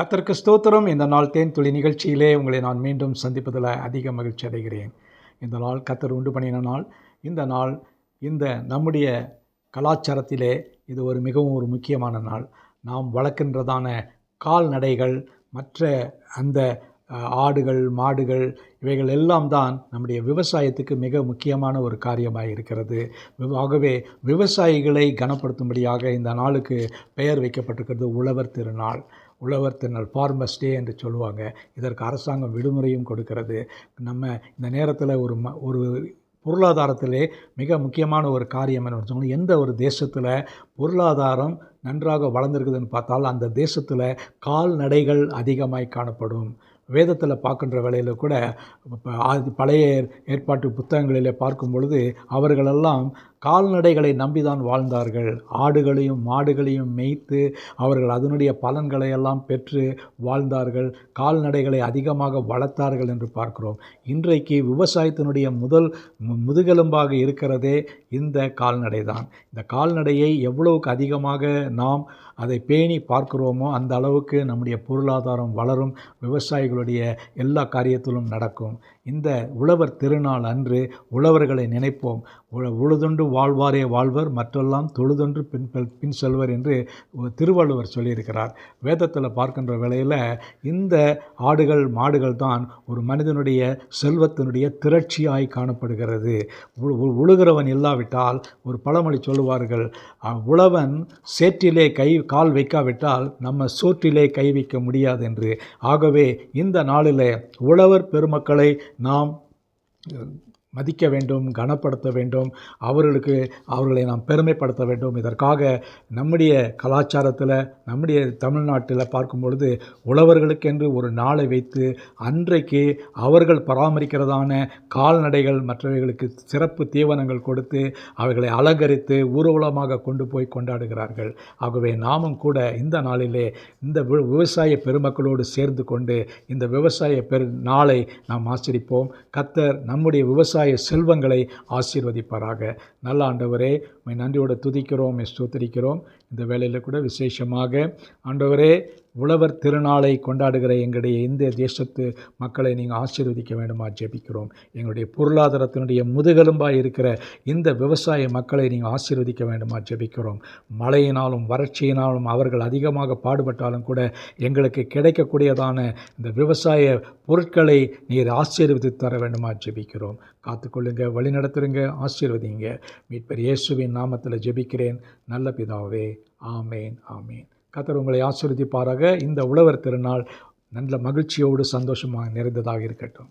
கத்தருக்கு ஸ்தோத்திரம். இந்த நாள் தேன் துளி நிகழ்ச்சியிலே உங்களை நான் மீண்டும் சந்திப்பதில் அதிக மகிழ்ச்சி அடைகிறேன். இந்த நாள் கத்தர் உண்டு பண்ணின நாள். இந்த நாள் இந்த நம்முடைய கலாச்சாரத்திலே இது ஒரு மிகவும் ஒரு முக்கியமான நாள். நாம் வளர்க்கின்றதான கால்நடைகள் மற்ற அந்த ஆடுகள் மாடுகள் இவைகள் எல்லாம் தான் நம்முடைய விவசாயத்துக்கு மிக முக்கியமான ஒரு காரியமாக இருக்கிறது. ஆகவே விவசாயிகளை கனப்படுத்தும்படியாக இந்த நாளுக்கு பெயர் வைக்கப்பட்டிருக்கிறது உழவர் திருநாள். உழவர் திருநாள் ஃபார்மர்ஸ் டே என்று சொல்லுவாங்க. இதற்கு அரசாங்கம் விடுமுறையும் கொடுக்கிறது. நம்ம இந்த நேரத்தில் ஒரு ம ஒரு பொருளாதாரத்திலே மிக முக்கியமான ஒரு காரியம் என்ன சொன்னால் எந்த ஒரு தேசத்தில் பொருளாதாரம் நன்றாக வளர்ந்துருக்குதுன்னு பார்த்தால் அந்த தேசத்தில் கால்நடைகள் அதிகமாய் காணப்படும். வேதத்தில் பார்க்கின்ற வேலையில் கூட அது பழைய ஏற்பாட்டு புத்தகங்களில் பார்க்கும் பொழுது அவர்களெல்லாம் கால்நடைகளை நம்பிதான் வாழ்ந்தார்கள். ஆடுகளையும் மாடுகளையும் மேய்த்து அவர்கள் அதனுடைய பலன்களை எல்லாம் பெற்று வாழ்ந்தார்கள். கால்நடைகளை அதிகமாக வளர்த்தார்கள் என்று பார்க்கிறோம். இன்றைக்கு விவசாயத்தினுடைய முதல் முதுகெலும்பாக இருக்கிறதே இந்த கால்நடை தான் இந்த கால்நடையை எவ்வளவுக்கு அதிகமாக நாம் அதை பேணி பார்க்கிறோமோ அந்த அளவுக்கு நம்முடைய பொருளாதாரம் வளரும். விவசாயிகளுடைய எல்லா காரியத்திலும் நடக்கும். இந்த உழவர் திருநாள் அன்று உழவர்களை நினைப்போம். உழ- உழுதுண்டு வாழ்வாரே வாழ்வர் மற்றெல்லாம் தொழுதொன்று பின் பின் செல்வர் என்று திருவள்ளுவர் சொல்லியிருக்கிறார். வேதத்தில் பார்க்கின்ற வேளையில் இந்த ஆடுகள் மாடுகள் தான் ஒரு மனிதனுடைய செல்வத்தினுடைய திரட்சியாய் காணப்படுகிறது. உழுகிறவன் இல்லாவிட்டால் ஒரு பழமொழி சொல்லுவார்கள் உழவன் சேற்றிலே கை கால் வைக்காவிட்டால் நம்ம சோற்றிலே கை வைக்க முடியாது என்று. ஆகவே இந்த நாளிலே உழவர் பெருமக்களை நாம் மதிக்க வேண்டும் கனப்படுத்த வேண்டும் அவர்களுக்கு அவர்களை நாம் பெருமைப்படுத்த வேண்டும். இதற்காக நம்முடைய கலாச்சாரத்தில் நம்முடைய தமிழ்நாட்டில் பார்க்கும் பொழுது உழவர்களுக்கென்று ஒரு நாளை வைத்து அன்றைக்கு அவர்கள் பராமரிக்கிறதான கால்நடைகள் மற்றவைகளுக்கு சிறப்பு தீவனங்கள் கொடுத்து அவைகளை அலங்கரித்து ஊர்வலமாக கொண்டு போய் கொண்டாடுகிறார்கள். ஆகவே நாமும் கூட இந்த நாளிலே இந்த வி- விவசாய பெருமக்களோடு சேர்ந்து கொண்டு இந்த விவசாய பெரு நாளை நாம் ஆச்சரிப்போம் கத்தர் நம்முடைய விவசாய செல்வங்களை ஆசீர்வதிப்பாராக. நல்ல ஆண்டவரே உம்மை நன்றியோடு துதிக்கிறோம் உம்மை ஸ்தோத்திரிக்கிறோம். இந்த வேலையில் கூட விசேஷமாக ஆண்டவரே உழவர் திருநாளை கொண்டாடுகிற எங்களுடைய இந்திய தேசத்து மக்களை நீங்கள் ஆசீர்வதிக்க வேண்டுமா? ஜெபிக்கிறோம். எங்களுடைய பொருளாதாரத்தினுடைய முதுகெலும்பாக இருக்கிற இந்த விவசாய மக்களை நீங்கள் ஆசீர்வதிக்க வேண்டுமா? ஜெபிக்கிறோம். மழையினாலும் வறட்சியினாலும் அவர்கள் அதிகமாக பாடுபட்டாலும் கூட எங்களுக்கு கிடைக்கக்கூடியதான இந்த விவசாய பொருட்களை நீர் ஆசீர்வதித்து தர வேண்டுமா? ஜெபிக்கிறோம். காத்துக்கொள்ளுங்க வழிநடத்துருங்க ஆசீர்வதிங்க. மீட்பர் இயேசுவின் நாமத்தில் ஜெபிக்கிறேன். நல்ல பிதாவே ஆமேன் ஆமேன். கத்தர் உங்களை ஆசீர்வதிப்பாராக. இந்த உழவர் திருநாள் நல்ல மகிழ்ச்சியோடு சந்தோஷமாக நிறைந்ததாக இருக்கட்டும்.